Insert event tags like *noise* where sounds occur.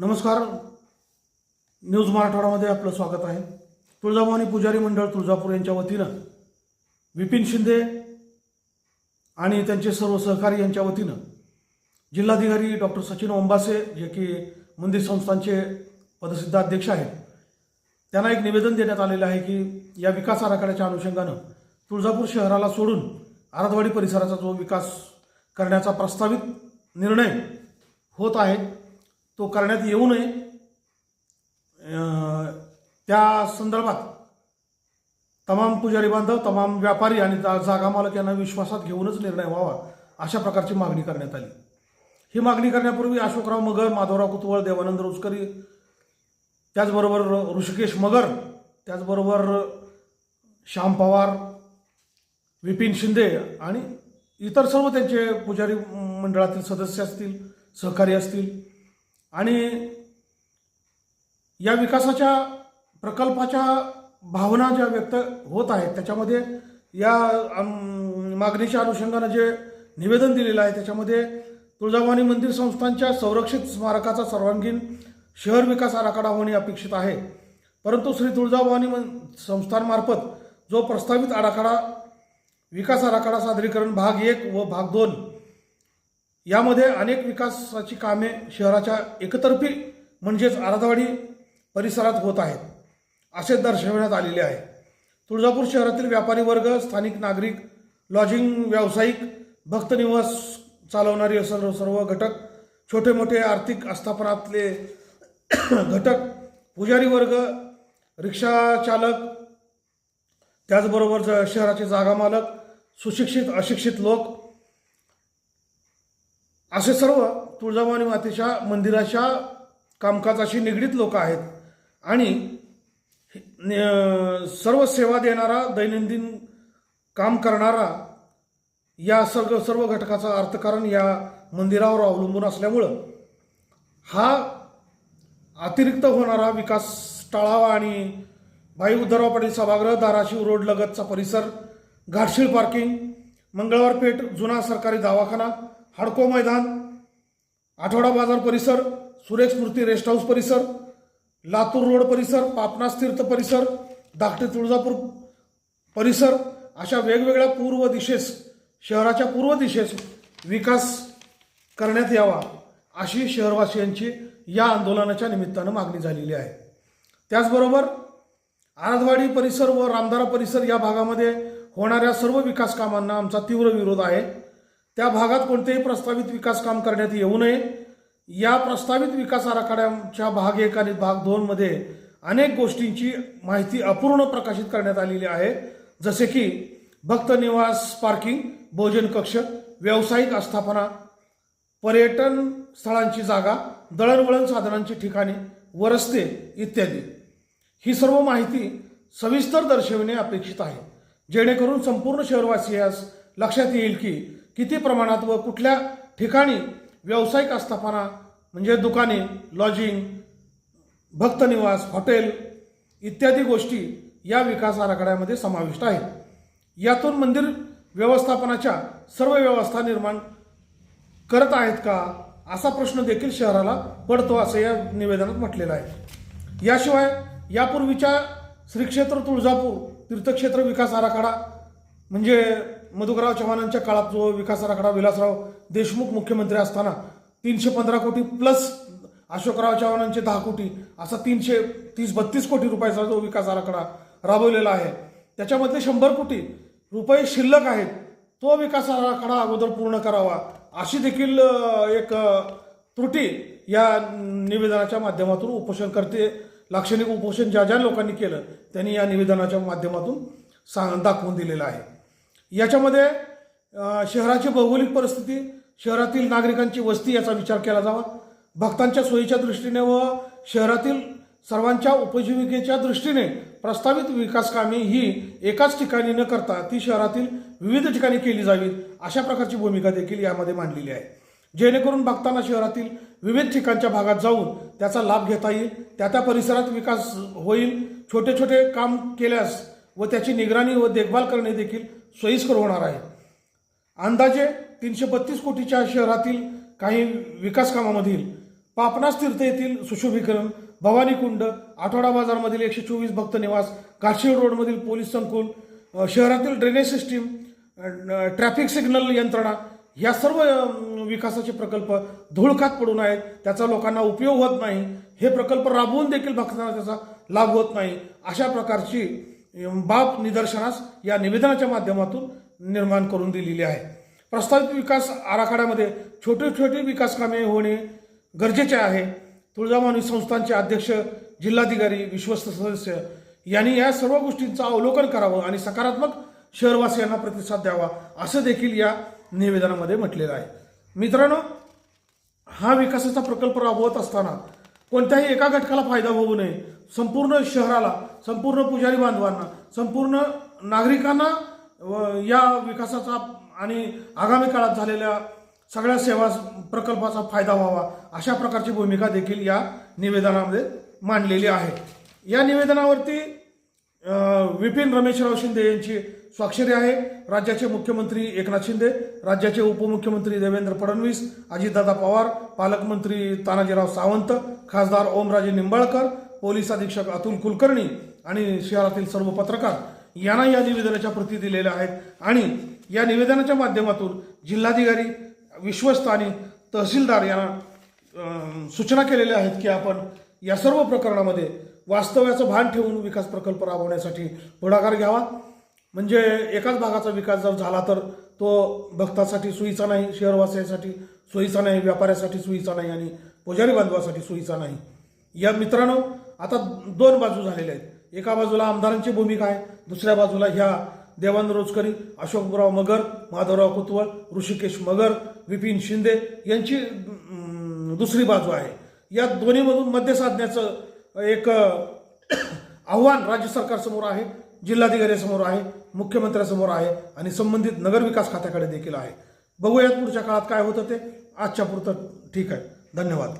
नमस्कार. न्यूज मराठवाडामध्ये आपलं स्वागत आहे. तुळजाभवानी पुजारी मंडळ तुळजापूर यांच्या वतीनं विपिन शिंदे आणि त्यांचे सर्व सहकारी यांच्या वतीनं जिल्हाधिकारी डॉक्टर सचिन ओंबासे जे की मंदिर संस्थांचे पदसिद्ध अध्यक्ष आहेत त्यांना एक निवेदन देण्यात आलेलं आहे की या विकास आराखड्याच्या अनुषंगानं तुळजापूर शहराला सोडून आराधवाडी परिसराचा जो विकास करण्याचा प्रस्तावित निर्णय होत आहे तो करण्यात येऊ नये. त्या संदर्भात तमाम पुजारी बांधव तमाम व्यापारी आणि जा- जागा मालक यांना विश्वासात घेऊनच निर्णय व्हावा अशा प्रकारची मागणी करण्यात आली. ही मागणी करण्यापूर्वी अशोकराव मगर माधवराव कुतवळ देवानंद रुचकरी त्याचबरोबर ऋषिकेश मगर त्याचबरोबर श्याम पवार विपिन शिंदे आणि इतर सर्व त्यांचे पुजारी मंडळातील सदस्य असतील सहकारी असतील आणि या विकासाच्या प्रकल्पाच्या भावना ज्या व्यक्त होत आहेत त्याच्यामध्ये या मागणीच्या अनुषंगानं जे निवेदन दिलेलं आहे त्याच्यामध्ये तुळजाभवानी मंदिर संस्थांच्या संरक्षित स्मारकाचा सर्वांगीण शहर विकास आराखडा होणे अपेक्षित आहे. परंतु श्री तुळजाभवानी मन संस्थांमार्फत जो प्रस्तावित आराखडा विकास आराखडा सादरीकरण भाग एक व भाग दोन यामध्ये अनेक विकासाची कामे शहराच्या एकतर्फी म्हणजेच आराधवाडी परिसरात होत आहेत असे दर्शवण्यात आलेले आहे. तुळजापूर शहरातील व्यापारी वर्ग स्थानिक नागरिक लॉजिंग व्यावसायिक भक्तनिवास चालवणारे सर्व सर्व घटक छोटे मोठे आर्थिक आस्थापनातले *coughs* घटक पुजारी वर्ग रिक्षा चालक त्याचबरोबर ज- शहराचे जागा मालक सुशिक्षित अशिक्षित लोक असे सर्व तुळजाभवानी मातेच्या मंदिराच्या कामकाजाशी निगडीत लोक आहेत. आणि न- सर्व सेवा देणारा दैनंदिन काम करणारा या सर्व सर्व घटकाचं अर्थकारण या मंदिरावर अवलंबून असल्यामुळं हा अतिरिक्त होणारा विकास टाळावा आणि भाई उद्धवराव पाटील सभागृह धाराशिव रोड लगतचा परिसर घाटशीळ पार्किंग मंगळवार पेठ जुना सरकारी दवाखाना हडको मैदान आठवडा बाजार परिसर सुरेश स्मृती रेस्ट हाऊस परिसर लातूर रोड परिसर पापनास तीर्थ परिसर धाकटे तुळजापूर परिसर अशा वेगवेगळ्या पूर्व दिशेस शहराच्या पूर्व दिशेस विकास करण्यात यावा अशी शहरवासियांची या आंदोलनाच्या निमित्तानं मागणी झालेली आहे. त्याचबरोबर आराधवाडी परिसर व रामदारा परिसर या भागामध्ये होणाऱ्या सर्व विकास कामांना आमचा तीव्र विरोध आहे. त्या भागात कोणतेही प्रस्तावित विकास काम करण्यात येऊ नये. या प्रस्तावित विकास आराखड्याच्या भाग एक आणि भाग दोनमध्ये अनेक गोष्टींची माहिती अपूर्ण प्रकाशित करण्यात आलेली आहे. जसे की भक्त निवास पार्किंग भोजन कक्ष व्यावसायिक आस्थापना पर्यटन स्थळांची जागा दळणवळण साधनांची ठिकाणे व रस्ते इत्यादी. ही सर्व माहिती सविस्तर दर्शविणे अपेक्षित आहे. जेणेकरून संपूर्ण शहरवासियास लक्षात येईल की किती प्रमाणात व कुठल्या ठिकाणी व्यावसायिक आस्थापना म्हणजे दुकाने लॉजिंग भक्तनिवास हॉटेल इत्यादी गोष्टी या विकास आराखड्यामध्ये समाविष्ट आहेत. यातून मंदिर व्यवस्थापनाच्या सर्व व्यवस्था निर्माण करत आहेत का असा प्रश्न देखील शहराला पडतो असं या निवेदनात म्हटलेलं आहे. याशिवाय यापूर्वीच्या श्रीक्षेत्र तुळजापूर तीर्थक्षेत्र विकास आराखडा म्हणजे मधुकरराव चव्हाणांच्या काळात जो विकास आराखडा विलासराव देशमुख मुख्यमंत्री असताना तीनशे पंधरा कोटी प्लस अशोकराव चव्हाणांचे दहा कोटी असा तीनशे तीस बत्तीस कोटी रुपयाचा जो विकास आराखडा राबवलेला आहे. त्याच्यामधले शंभर कोटी रुपये शिल्लक आहेत. तो विकास आराखडा अगोदर पूर्ण करावा अशी देखील एक त्रुटी या निवेदनाच्या माध्यमातून उपोषण करते लाक्षणिक उपोषण ज्या ज्या लोकांनी केलं त्यांनी या निवेदनाच्या माध्यमातून सांग दाखवून दिलेलं आहे. याच्यामध्ये शहराची भौगोलिक परिस्थिती शहरातील नागरिकांची वस्ती याचा विचार केला जावा. भक्तांच्या सोयीच्या दृष्टीने व शहरातील सर्वांच्या उपजीविकेच्या दृष्टीने प्रस्तावित विकास कामे ही एकाच ठिकाणी न करता ती शहरातील विविध ठिकाणी केली जावीत अशा प्रकारची भूमिका देखील यामध्ये मांडलेली आहे. जेणेकरून भक्तांना शहरातील विविध ठिकाणच्या भागात जाऊन त्याचा लाभ घेता येईल त्या त्या परिसरात विकास होईल छोटे छोटे काम केल्यास व त्याची निगराणी व देखभाल करणे देखील सोयीस्कर होणार आहे अंदाजे तीनशे बत्तीस कोटीच्या शहरातील काही विकासकामामधील पापनास तीर्थ येथील सुशोभीकरण भवानी कुंड आठवडा बाजारमधील एकशे चोवीस भक्त निवास काशी रोडमधील पोलीस संकुल शहरातील ड्रेनेज सिस्टीम ट्रॅफिक सिग्नल यंत्रणा या सर्व विकासाचे प्रकल्प धुळखात पडून आहेत. त्याचा लोकांना उपयोग होत नाही. हे प्रकल्प राबवून देखील भक्तांना त्याचा लाभ होत नाही. अशा प्रकारची बाब निदर्शनास या निवेदनाच्या माध्यमातून निर्माण करून दिलेली आहे. प्रस्तावित विकास आराखड्यामध्ये छोटे छोटे विकास कामे होणे गरजेचे आहे. तुळजाभवानी संस्थांचे अध्यक्ष जिल्हाधिकारी विश्वस्त सदस्य यांनी या सर्व गोष्टींचं अवलोकन करावं आणि सकारात्मक शहरवासियांना प्रतिसाद द्यावा असं देखील या निवेदनामध्ये म्हटलेलं आहे. मित्रांनो हा विकासाचा प्रकल्प राबवत असताना कोणत्याही एका घटकाला फायदा होऊ नये. संपूर्ण शहराला संपूर्ण पुजारी बांधवांना संपूर्ण नागरिकांना व या विकासाचा आणि आगामी काळात झालेल्या सगळ्या सेवा प्रकल्पाचा फायदा व्हावा अशा प्रकारची भूमिका देखील या निवेदनामध्ये मांडलेली आहे. या निवेदनावरती विपिन रमेशराव शिंदे यांची स्वाक्षरी आहे. राज्याचे मुख्यमंत्री एकनाथ शिंदे राज्याचे उपमुख्यमंत्री देवेंद्र फडणवीस अजितदादा पवार पालकमंत्री तानाजीराव सावंत खासदार ओमराजे निंबाळकर पोलीस अधीक्षक अतुल कुलकर्णी आणि शहरातील सर्व पत्रकार यांना या निवेदनाच्या प्रती दिलेल्या आहेत. आणि या निवेदनाच्या माध्यमातून जिल्हाधिकारी विश्वस्त आणि तहसीलदार यांना सूचना केलेल्या आहेत की आपण या सर्व प्रकरणामध्ये वास्तव्याचं भान ठेवून विकास प्रकल्प राबवण्यासाठी पुढाकार घ्यावा. म्हणजे एकाच भागाचा विकास जर झाला तर तो भक्तासाठी सोयीचा नाही शहरवासियासाठी सोयीचा नाही व्यापाऱ्यासाठी सोयीचा नाही आणि पुजारी बांधवासाठी सोयीचा नाही. या मित्रांनो आता दोन बाजू झालेल्या आहेत. एका बाजूला आमदारांची भूमिका आहे दुसऱ्या बाजूला ह्या देवानंद रोजकरी अशोकराव मगर माधवराव कुतवळ ऋषिकेश मगर विपिन शिंदे यांची दुसरी बाजू आहे. या दोन्हीमधून मध्य साधण्याचं एक आव्हान राज्य सरकारसमोर आहे. जिल्हाधिकाऱ्यासमोर आहे मुख्यमंत्र्यासमोर आहे आणि संबंधित नगरविकास खात्याकडे देखील आहे. बघूयात पुढच्या काळात काय होतं ते. आजच्या पुरतं ठीक आहे. धन्यवाद.